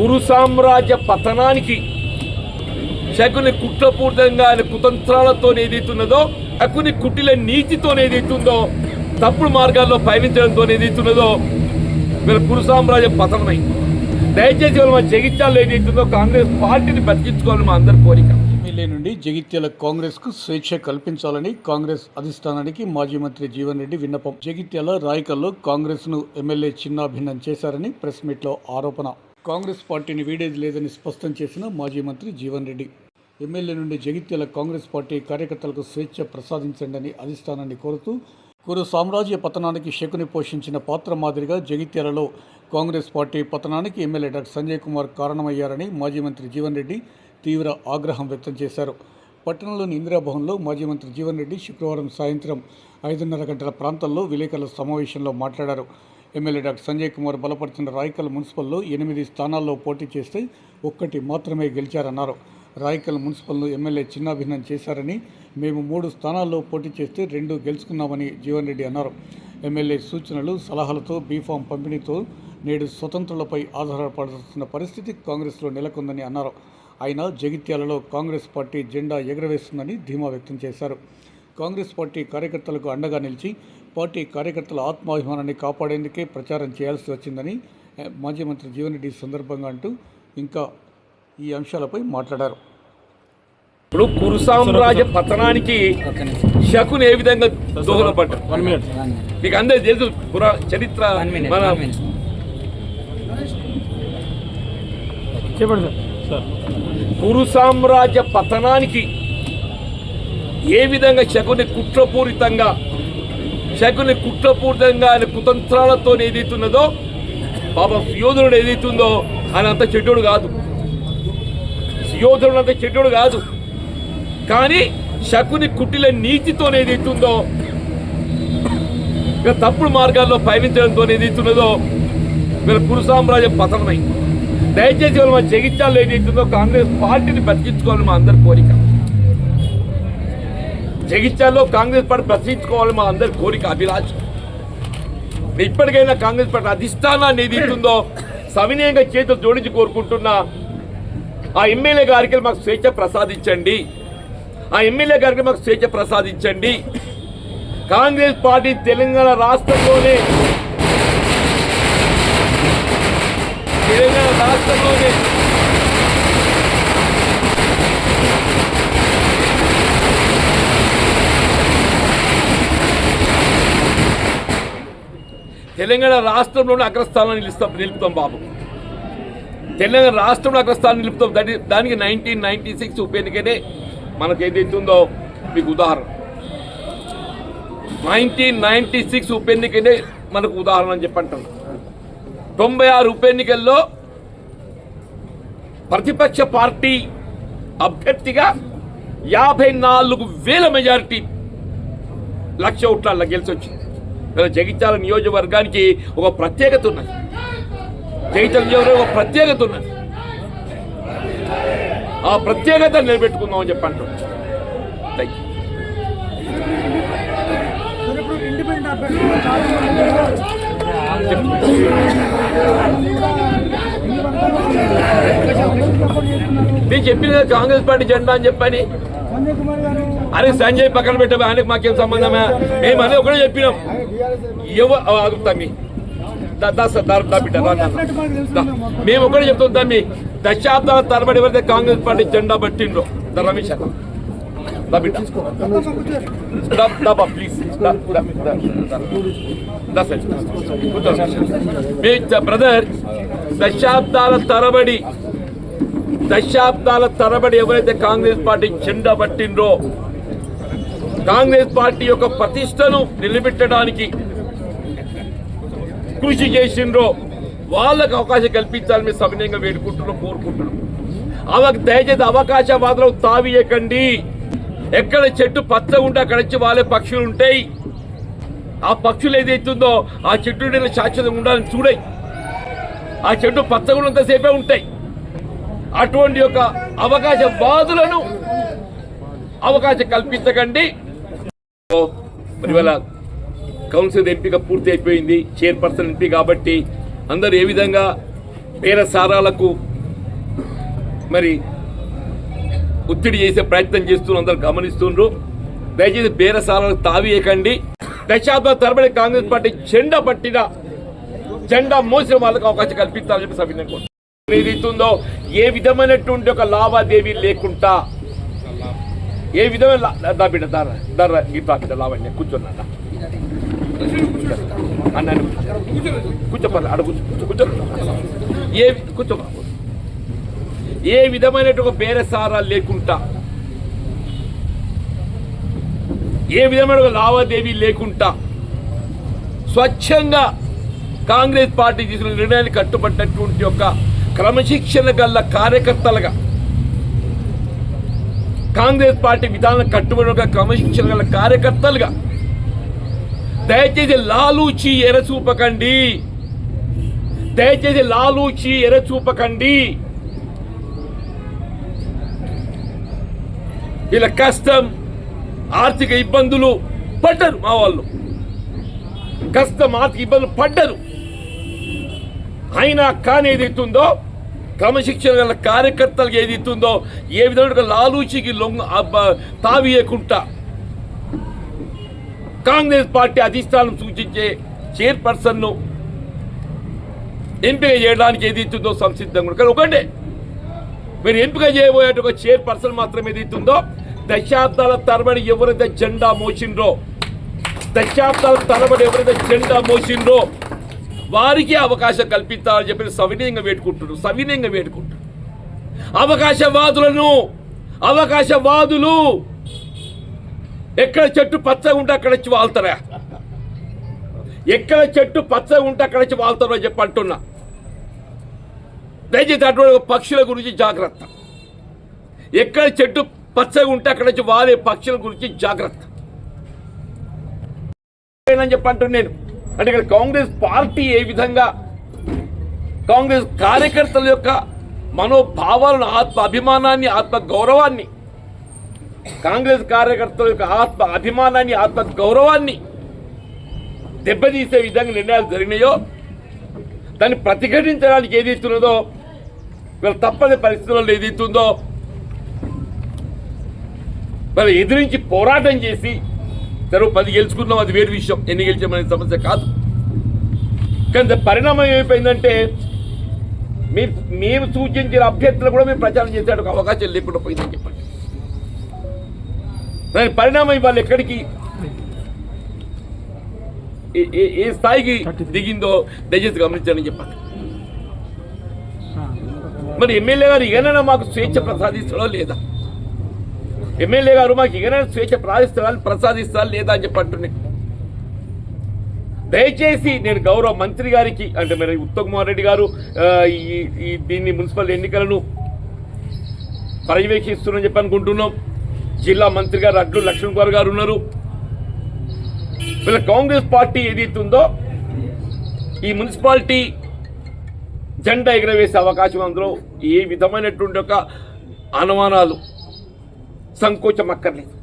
కురు సామ్రాజ్య పతనానికి శకుని కుట్రపూర్తంగా ఆయన కుతంత్రాలతో ఏదైతున్నదో శకుని కుటిల నీతితో ఏదైతుందో తప్పుడు మార్గాల్లో పయనించడంతో ఏదైతున్నదో వీళ్ళ కురు సామ్రాజ్యం పతనమై. దయచేసి వాళ్ళు మా జగిత్యాల్లో ఏదైతుందో కాంగ్రెస్ పార్టీని బతికించుకోవాలని మా అందరి కోరిక. ఎమ్మెల్యే నుండి జగిత్యాల కాంగ్రెస్కు స్వేచ్ఛ కల్పించాలని కాంగ్రెస్ అధిష్టానానికి మాజీ మంత్రి జీవన్ రెడ్డి విన్నపం. జగిత్యాల రాయకల్లో కాంగ్రెస్ను ఎమ్మెల్యే చిన్నాభిన్నం చేశారని ప్రెస్ మీట్లో ఆరోపణ. కాంగ్రెస్ పార్టీని వీడేది లేదని స్పష్టం చేసిన మాజీ మంత్రి జీవన్ రెడ్డి. ఎమ్మెల్యే నుండి జగిత్యాల కాంగ్రెస్ పార్టీ కార్యకర్తలకు స్వేచ్ఛ ప్రసాదించండి అధిష్టానాన్ని కోరుతూ కురు సామ్రాజ్య పతనానికి శకుని పోషించిన పాత్ర మాదిరిగా జగిత్యాలలో కాంగ్రెస్ పార్టీ పతనానికి ఎమ్మెల్యే డాక్టర్ సంజయ్ కుమార్ కారణమయ్యారని మాజీ మంత్రి జీవన్ రెడ్డి తీవ్ర ఆగ్రహం వ్యక్తం చేశారు. పట్టణంలోని ఇందిరాభవన్లో మాజీ మంత్రి జీవన్ రెడ్డి శుక్రవారం సాయంత్రం ఐదున్నర గంటల ప్రాంతంలో విలేకరుల సమావేశంలో మాట్లాడారు. ఎమ్మెల్యే డాక్టర్ సంజయ్ కుమార్ బలపరిచిన రాయకల్ మున్సిపల్లో ఎనిమిది స్థానాల్లో పోటీ చేస్తే ఒక్కటి మాత్రమే గెలిచారన్నారు. రాయకల్ మున్సిపల్ను ఎమ్మెల్యే చిన్నాభిన్నం చేశారని మేము మూడు స్థానాల్లో పోటీ చేస్తే రెండు గెలుచుకున్నామని జీవన్ రెడ్డి అన్నారు. ఎమ్మెల్యే సూచనలు సలహాలతో బీఫామ్ పంపిణీతో నేడు స్వతంత్రులపై ఆధారపడాల్సిన పరిస్థితి కాంగ్రెస్లో నెలకొందని అన్నారు. ఆయన జగిత్యాలలో కాంగ్రెస్ పార్టీ జెండా ఎగరవేస్తుందని ధీమా వ్యక్తం చేశారు. కాంగ్రెస్ పార్టీ కార్యకర్తలకు అండగా నిలిచి పార్టీ కార్యకర్తల ఆత్మాభిమానాన్ని కాపాడేందుకే ప్రచారం చేయాల్సి వచ్చిందని మాజీ మంత్రి జీవన్ రెడ్డి ఈ సందర్భంగా అంటూ ఇంకా ఈ అంశాలపై మాట్లాడారు. ఇప్పుడు కురు సామ్రాజ్య పతనానికి శకుని ఏ విధంగా దోహదపడ్డాడు మీకు అందరికి తెలుసు పురా చరిత్ర మన కురు సామ్రాజ్య పతనానికి ఏ విధంగా శకుని కుట్రపూరితంగా శకుని కుట్రపూరితంగా ఆయన కుతంత్రాలతో ఏదైతున్నదో పాప సుయోధనుడు ఏదైతుందో ఆయన అంత చెడ్డోడు కాదు. సుయోధనుడు అంత చెడ్డోడు కాదు. కానీ శకుని కుట్టిల నీతితో ఏదైతుందో ఇక తప్పుడు మార్గాల్లో పయనించడంతో ఏదైతున్నదో వీళ్ళ కురు సామ్రాజ్యం పతనమైంది. దయచేసి వాళ్ళు మా జగిత్యాలు ఏదైతుందో కాంగ్రెస్ పార్టీని బతికించుకోవాలని మా అందరి కోరిక. జగిత్యాల్లో కాంగ్రెస్ పార్టీ ప్రశ్నించుకోవాలి మా అందరి కోరిక అభిలాష్. ఇప్పటికైనా కాంగ్రెస్ పార్టీ అధిష్టానాన్ని ఏదైతుందో సవినయంగా చేతులు జోడించి కోరుకుంటున్నా ఆ ఎమ్మెల్యే గారికి మాకు స్వేచ్ఛ ప్రసాదించండి. ఆ ఎమ్మెల్యే గారికి మాకు స్వేచ్ఛ ప్రసాదించండి. కాంగ్రెస్ పార్టీ తెలంగాణ రాష్ట్రంలోనే తెలంగాణ రాష్ట్రంలోనే తెలంగాణ రాష్ట్రంలోనే అగ్రస్థానం నిలుస్తాం నిలుపుతాం బాబు. తెలంగాణ రాష్ట్రంలో అగ్రస్థానం నిలుపుతాం. దాని దానికి నైన్టీన్ నైన్టీ సిక్స్ ఉప ఎన్నికనే మనకు ఏదైతుందో మీకు ఉదాహరణ. నైన్టీన్ నైన్టీ సిక్స్ ఉప ఎన్నికనే మనకు ఉదాహరణ అని చెప్పంటాను తొంభై ఆరు ఉప ఎన్నికల్లో ప్రతిపక్ష పార్టీ అభ్యర్థిగా యాభై నాలుగు వేల మెజారిటీ లక్ష ఓట్ల గెలిచి వచ్చింది జగిత్యాల నియోజకవర్గానికి ఒక ప్రత్యేకత ఉన్నది. జగిత్యాల నియోజకవర్గం ఒక ప్రత్యేకత ఉన్నది. ఆ ప్రత్యేకత నిలబెట్టుకుందాం అని చెప్పంటాం థ్యాంక్ యూ నేను చెప్పిన కాంగ్రెస్ పార్టీ జెండా అని చెప్పని అరే సంజయ్ పక్కన పెట్టా ఆయనకు మాకేం సంబంధమే? మేము అదే ఒకటే చెప్పినాం. ఎవరు? ఆగుతామి మేము ఒకటే చెప్తాం తమ్మి. దశాబ్దాల తరబడి ఎవరైతే కాంగ్రెస్ పార్టీ జెండా పట్టిండ్రో ద రమేష్ అన్న. మీ బ్రదర్ దశాబ్దాల తరబడి దశాబ్దాల తరబడి ఎవరైతే కాంగ్రెస్ పార్టీ చెండా పట్టిండ్రో కాంగ్రెస్ పార్టీ యొక్క ప్రతిష్టను నిలబెట్టడానికి కృషి చేసిండ్రో వాళ్ళకు అవకాశం కల్పించాలని మేము సవినయంగా వేడుకుంటున్నాం కోరుకుంటున్నాం. అవ దయచేసి అవకాశవాదులకు తావియకండి ఎక్కడ చెట్టు పచ్చ ఉంటే అక్కడ వచ్చి వాళ్ళే పక్షులు ఉంటాయి. ఆ పక్షులు ఏదైతుందో ఆ చెట్టు శాశ్వతంగా ఉండాలని చూడాయి. ఆ చెట్టు పచ్చగా ఉన్నంతసేపే ఉంటాయి. అటువంటి యొక్క అవకాశ బాధులను అవకాశం కల్పించకండి. మరి ఇవాళ కౌన్సిల్ ఎంపిక పూర్తి అయిపోయింది. చైర్పర్సన్ ఎంపీ కాబట్టి అందరూ ఏ విధంగా పేర సారాలకు మరి ఒత్తిడి చేసే ప్రయత్నం చేస్తున్న అందరు గమనిస్తుండ్రు. దయచేసి బేరసారాలకు తావీయకండి దశాబ్ద తరబడి కాంగ్రెస్ పార్టీ జెండా పట్టిన జెండా మోసిన వాళ్ళకు అవకాశం కల్పిస్తారని చెప్పి సభ్యులను ఏదైతుందో ఏ విధమైనటువంటి ఒక లావాదేవీ లేకుండా? ఏ విధమైన దా బిడ్డ దార దార గీతా బిడ్డ లావణ్య కూర్చున్నా అన్న. కూర్చోపాలి అడ కూర్చో కూర్చో ఏ కూర్చో ఏ విధమైనటువంటి ఒక బేరసారా లేకుండా? ఏ విధమైన లావాదేవీ లేకుండా? స్వచ్ఛంగా కాంగ్రెస్ పార్టీ తీసుకున్న నిర్ణయాన్ని కట్టుబడినటువంటి ఒక క్రమశిక్షణ గల కార్యకర్తలుగా. కాంగ్రెస్ పార్టీ విధానం కట్టుబడిగా క్రమశిక్షణ గల కార్యకర్తలుగా. దయచేసి లాలూచి ఎరచూపకండి దయచేసి లాలూచి ఎరచూపకండి వీళ్ళ కష్టం ఆర్థిక ఇబ్బందులు పడ్డరు మా వాళ్ళు. కష్టం ఆర్థిక ఇబ్బందులు పడ్డరు. అయినా కానీ ఏదైతుందో క్రమశిక్షణ గల కార్యకర్తలకు ఏదైతుందో ఏ విధంగా లాలూచికి లొంగ తావియకుండా కాంగ్రెస్ పార్టీ అధిష్టానం సూచించే చైర్పర్సన్ను ఎంపిక చేయడానికి ఏదైతుందో సంసిద్ధంగా కానీ ఒకటే మీరు ఎంపిక చేయబోయే ఒక చైర్పర్సన్ మాత్రం ఏదైతుందో దశాబ్దాల తరబడి ఎవరైతే జెండా మోసిండ్రో దశాబ్దాల తరబడి ఎవరైతే జెండా మోసిండ్రో వారికి అవకాశం కల్పిస్తారని చెప్పి సవినయంగా వేడుకుంటున్నారు. సవినయంగా వేడుకుంటున్నారు. అవకాశవాదులను అవకాశవాదులు ఎక్కడ చెట్టు పచ్చగా ఉంటే అక్కడ వచ్చి వాళ్తారా? ఎక్కడ చెట్టు పచ్చగా ఉంటే అక్కడ వచ్చి వాళ్తారో చెప్పి అంటున్నా. దయచేసి అటువంటి పక్షుల గురించి జాగ్రత్త. ఎక్కడ చెట్టు పచ్చగా ఉంటే అక్కడ నుంచి వారే పక్షుల గురించి జాగ్రత్త. అని చెప్పి నేను? అంటే ఇక్కడ కాంగ్రెస్ పార్టీ ఏ విధంగా కాంగ్రెస్ కార్యకర్తల యొక్క మనోభావాలను ఆత్మ అభిమానాన్ని ఆత్మ గౌరవాన్ని కాంగ్రెస్ కార్యకర్తల యొక్క ఆత్మ అభిమానాన్ని ఆత్మ గౌరవాన్ని దెబ్బతీసే విధంగా నిర్ణయాలు జరిగినాయో దాన్ని ప్రతిఘటించడానికి ఏది వీళ్ళ తప్పని పరిస్థితుల్లో ఏది ఇస్తుందో మరి ఎదిరించి పోరాటం చేసి సరే పది గెలుచుకున్నాం అది వేరు విషయం. ఎన్ని గెలిచామనే సమస్య కాదు. కానీ పరిణామం ఏమైపోయిందంటే మీరు మేము సూచించిన అభ్యర్థులు కూడా మేము ప్రచారం చేసేట అవకాశం లేకుండా పోయిందని చెప్పండి. దాని పరిణామం ఇవాళ ఎక్కడికి? ఏ- స్థాయికి దిగిందో దయచేసి గమనించాలని చెప్పాలి మరి ఎమ్మెల్యే గారు ఏమైనా మాకు స్వేచ్ఛ ప్రసాదిస్తాడో లేదా? ఎమ్మెల్యే గారు మాకు ఇకనే స్వేచ్ఛ ప్రసాదిస్తారా ప్రసాదిస్తారా లేదా అని చెప్పి దయచేసి నేను గౌరవ మంత్రి గారికి అంటే మరి ఉత్తమ్ కుమార్ రెడ్డి గారు ఈ దీన్ని మున్సిపల్ ఎన్నికలను పర్యవేక్షిస్తున్నారని చెప్పి అనుకుంటున్నాం. జిల్లా మంత్రి గారు అడ్లు లక్ష్మణ్ కుమార్ గారు ఉన్నారు. వీళ్ళ కాంగ్రెస్ పార్టీ ఏదైతుందో ఈ మున్సిపాలిటీ జెండా ఎగరవేసే అవకాశం అందులో ఏ విధమైనటువంటి ఒక అనుమానాలు సంకోచం అక్కర్లేదు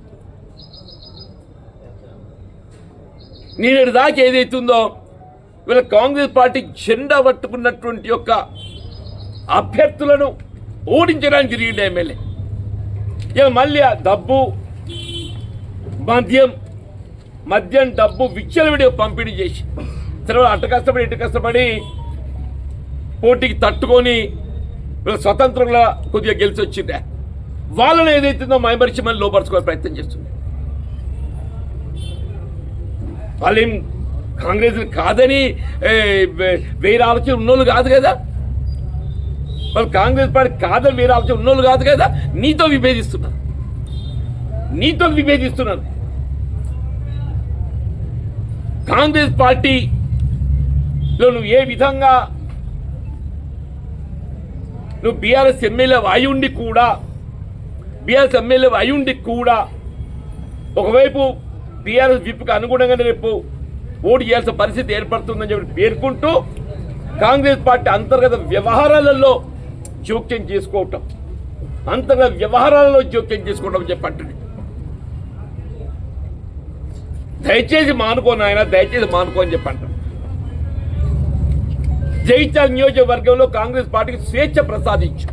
నేను దాకా ఏదైతుందో వీళ్ళ కాంగ్రెస్ పార్టీ జెండా పట్టుకున్నటువంటి యొక్క అభ్యర్థులను ఓడించడానికి తిరిగిండే ఎమ్మెల్యే. ఇక మళ్ళీ డబ్బు మద్యం మద్యం డబ్బు విచ్చలవిడి పంపిణీ చేసి తర్వాత అటు కష్టపడి ఇటు కష్టపడి పోటీకి తట్టుకొని వీళ్ళ స్వతంత్రంగా కొద్దిగా గెలిచి వచ్చిందే వాళ్ళని ఏదైతుందో మైమరిచి మళ్ళీ లోపరుచుకోవే ప్రయత్నం చేస్తుంది. వాళ్ళేం కాంగ్రెస్ కాదని వేరే ఆలోచన ఉన్నోళ్ళు కాదు కదా? వాళ్ళు కాంగ్రెస్ పార్టీ కాదని వేరే ఆలోచన ఉన్నోళ్ళు కాదు కదా? నీతో విభేదిస్తున్నారు. నీతో విభేదిస్తున్నారు. కాంగ్రెస్ పార్టీలో నువ్వు ఏ విధంగా నువ్వు బీఆర్ఎస్ ఎమ్మెల్యే ఉండి కూడా బీఆర్ఎస్ ఎమ్మెల్యే అయ్యుండి కూడా ఒకవైపు టీఆర్ఎస్ విప్కి అనుగుణంగానే రేపు ఓటు చేయాల్సిన పరిస్థితి ఏర్పడుతుందని చెప్పి పేర్కొంటూ కాంగ్రెస్ పార్టీ అంతర్గత వ్యవహారాలలో జోక్యం చేసుకోవటం అంతర్గత వ్యవహారాలలో జోక్యం చేసుకోవటం చెప్పండి దయచేసి మానుకో నాయన దయచేసి మానుకో అని చెప్పంటారు జైత్యాల నియోజకవర్గంలో కాంగ్రెస్ పార్టీకి స్వేచ్ఛ ప్రసాదించు.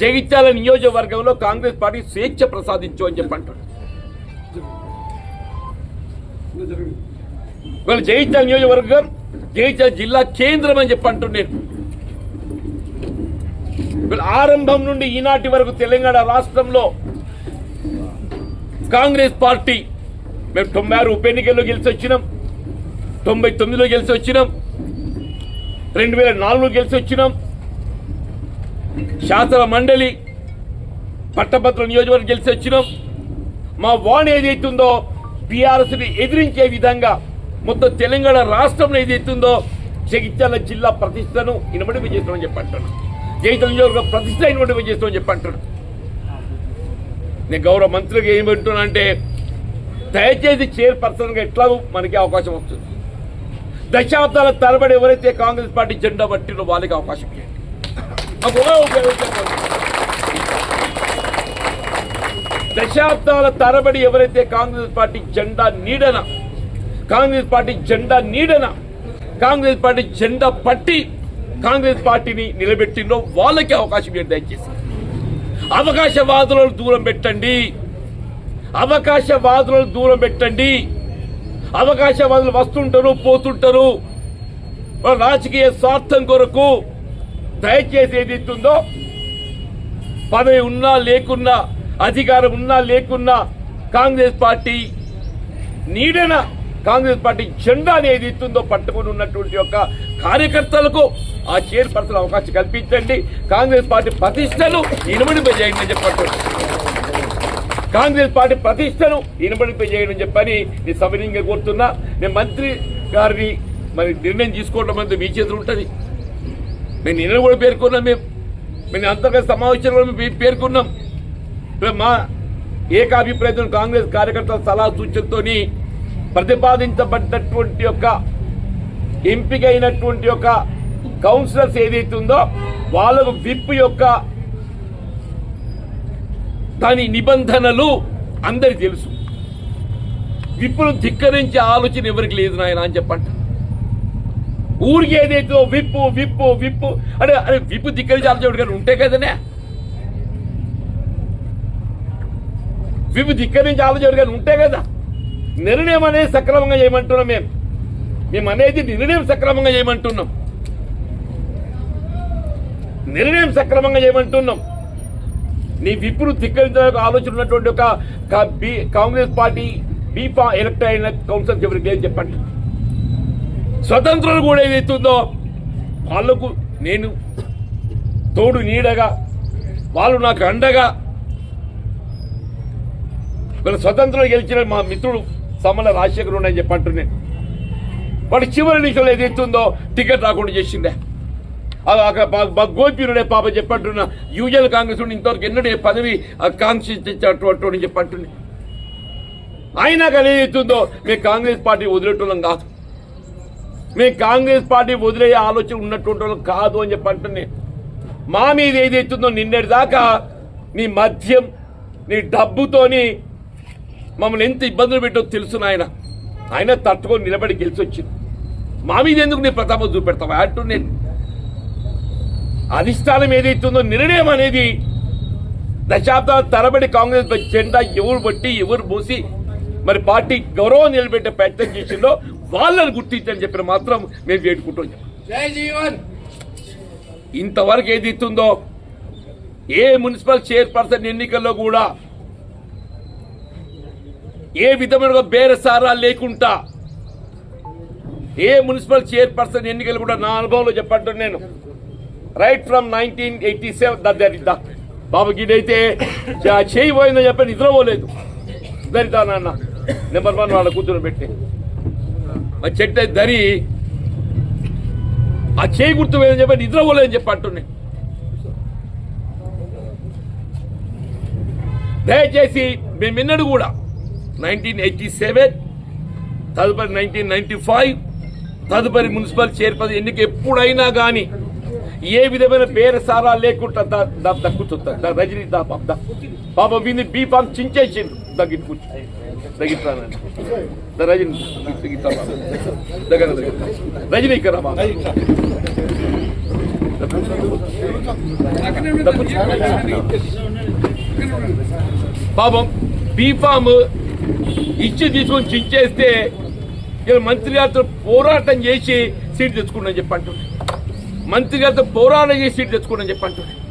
జగిత్యాల నియోజకవర్గంలో కాంగ్రెస్ పార్టీ స్వేచ్ఛ ప్రసాదించు అని చెప్పి అంటాడు. వీళ్ళు జగిత్యాల నియోజకవర్గం జగిత్యాల జిల్లా కేంద్రం అని చెప్పి అంటున్నాను ఆరంభం నుండి ఈనాటి వరకు తెలంగాణ రాష్ట్రంలో కాంగ్రెస్ పార్టీ మేము తొంభై ఆరు ఉప ఎన్నికల్లో గెలిచి వచ్చినాం తొంభై తొమ్మిదిలో గెలిచి వచ్చినాం రెండు వేల నాలుగులో గెలిచి వచ్చినాం శాసన మండలి పట్టభద్ర నియోజకవర్గం గెలిచి వచ్చినాం. మా వాణి ఏదైతుందో బీఆర్ఎస్ని ఎదిరించే విధంగా మొత్తం తెలంగాణ రాష్ట్రంలో ఏదైతుందో జగిత్యాల జిల్లా ప్రతిష్టను ఇనబడి చేస్తామని చెప్పి అంటాను జగిత్యాల నియోజకవర్గం ప్రతిష్ట ఇనబడి చేస్తామని చెప్పి అంటాను నేను గౌరవ మంత్రులకు ఏమంటున్నా అంటే దయచేసి చైర్పర్సన్గా ఎట్లా మనకి అవకాశం వస్తుంది. దశాబ్దాల తరబడి ఎవరైతే కాంగ్రెస్ పార్టీ జెండా పట్టినో వాళ్ళకి అవకాశం ఇవ్వండి మాకు దశాబ్దాల తరబడి ఎవరైతే కాంగ్రెస్ పార్టీ జెండా నీడన కాంగ్రెస్ పార్టీ జెండా నీడన కాంగ్రెస్ పార్టీ జెండా పట్టి కాంగ్రెస్ పార్టీని నిలబెట్టిందో వాళ్ళకి అవకాశం ఇవ్వండి దయచేసి. అవకాశవాదులను దూరం పెట్టండి. అవకాశవాదులను దూరం పెట్టండి. అవకాశవాదులు వస్తుంటారు పోతుంటారు. రాజకీయ స్వార్థం కొరకు దయచేసి ఏది ఇస్తుందో పదవి ఉన్నా లేకున్నా అధికారం ఉన్నా లేకున్నా కాంగ్రెస్ పార్టీ నీడన కాంగ్రెస్ పార్టీ జెండా అనేది ఇస్తుందో పట్టుకుని ఉన్నటువంటి యొక్క కార్యకర్తలకు ఆ చైర్పర్సన్ అవకాశం కల్పించండి. కాంగ్రెస్ పార్టీ ప్రతిష్టను ఇనుమడింపజేయండి అని చెప్పండి కాంగ్రెస్ పార్టీ ప్రతిష్టను ఇనుమడింపజేయండి అని చెప్పని నేను సవినీయంగా కోరుతున్నా. నేను మంత్రి గారిని మరి నిర్ణయం తీసుకోవడం అనేది మీ చేతులు ఉంటుంది. మేము నిన్న కూడా పేర్కొన్నాం మేము మేము అంతర్గత సమావేశంలో మేము పేర్కొన్నాం. మా ఏకాభిప్రాయంతో కాంగ్రెస్ కార్యకర్తల సలహా సూచనతోని ప్రతిపాదించబడ్డటువంటి యొక్క ఎంపికైనటువంటి యొక్క కౌన్సిలర్స్ ఏదైతే ఉందో వాళ్ళకు విప్ యొక్క దాని నిబంధనలు అందరికి తెలుసు. విప్పును ధిక్కరించే ఆలోచన ఎవరికి లేదు నాయన అని చెప్పంట. ఊరికి ఏదైతే విప్పు విప్పు విప్పు అంటే అరే విప్పు ధిక్కరించే ఆలోచన కానీ ఉంటే కదనే? విప్పు ధిక్కరించే ఆలోచన కానీ ఉంటే కదా? నిర్ణయం అనేది సక్రమంగా చేయమంటున్నాం మేము. మేము అనేది నిర్ణయం సక్రమంగా చేయమంటున్నాం. నిర్ణయం సక్రమంగా చేయమంటున్నాం. నీ విప్పును ధిక్కరించడానికి ఆలోచన ఉన్నటువంటి ఒక కా- బి- కాంగ్రెస్ పార్టీ బీఫా ఎలక్ట్ అయిన కౌన్సిల్ ఎవరికి లేదు చెప్పండి. స్వతంత్రులు కూడా ఏదైతుందో వాళ్ళకు నేను తోడు నీడగా వాళ్ళు నాకు అండగా వీళ్ళ స్వతంత్రం గెలిచిన మా మిత్రుడు సమల రాజశేఖర్ ఉన్నాయని చెప్పంటున్నాను వాడు చివరి నిమిషంలో ఏదైతుందో టికెట్ రాకుండా చేసిందే అది అక్కడ గోపీనుడే పాప చెప్పంటున్నా యూజల్ కాంగ్రెస్ నుండి ఇంతవరకు ఎన్నడే పదవి కాంక్షించేటటువంటి చెప్పంటుంది అయినా కానీ ఏదైతుందో మేము కాంగ్రెస్ పార్టీ వదిలేటోళ్ళం కాదు. మేము కాంగ్రెస్ పార్టీ వదిలేయే ఆలోచన ఉన్నటువంటి వాళ్ళు కాదు అని చెప్పంటే మా మీద ఏదైతుందో నిన్నటి దాకా నీ మద్యం నీ డబ్బుతోని మమ్మల్ని ఎంత ఇబ్బందులు పెట్టో తెలుసు నాయన. ఆయన తట్టుకొని నిలబడి గెలిచి వచ్చింది మా మీద ఎందుకు నీ ప్రతాపం చూపెడతావా? అంటూ నేను అధిష్టానం ఏదైతుందో నిర్ణయం అనేది దశాబ్దాల తరబడి కాంగ్రెస్ జెండా ఎవరు బట్టి ఎవరు మూసి మరి పార్టీ గౌరవం నిలబెట్టే ప్రయత్నం చేసిందో వాళ్ళని గుర్తించని చెప్పిన మాత్రం మేము వేడుకుంటాం జీవన్. ఇంతవరకు ఏది ఇస్తుందో ఏ మున్సిపల్ చైర్పర్సన్ ఎన్నికల్లో కూడా ఏ విధమైన బేరసారా లేకుండా ఏ మున్సిపల్ చైర్పర్సన్ ఎన్నికలు కూడా నా అనుభవంలో చెప్పంటాను నేను. Right from nineteen eighty seven దరిద్దా బాబు గిడైతే చ- చేయి పోయిందని చెప్పి నిద్రపోలేదు. దరిద్దా నాన్న. నెంబర్ వన్ వాళ్ళ కూతురు పెట్టి. ఆ చెట్టు దరి. ఆ చేయి గుర్తు పోయిందని చెప్పి నిద్రపోలేదని చెప్పి అంటున్నాయి దయచేసి మేమెన్నడు కూడా నైన్టీన్ ఎయిటీ సెవెన్ తదుపరి నైన్టీన్ నైన్టీ ఫైవ్ తదుపరి మున్సిపల్ చైర్పర్సన్ ఎన్నిక ఎప్పుడైనా కానీ ఏ విధమైన బేరసారా లేకుండా ద- ద- దక్కుతుంది ద- రజనీ దా పాప దా. పాప వీని బీ పాపం దగ్గర కూర్చో. తగ్గిస్తానండి ద రజని దగ్గర దగ్గర. రజనీ ఇక్కడ పాపం బీఫామ్ ఇచ్చి తీసుకొని చించేస్తే ఇలా మంత్రి గారితో పోరాటం చేసి సీట్ తెచ్చుకుంటా చెప్పి చెప్పంటుండే మంత్రి గారితో పోరాటం చేసి సీట్ తెచ్చుకోండి అని చెప్పి చెప్పంటుండే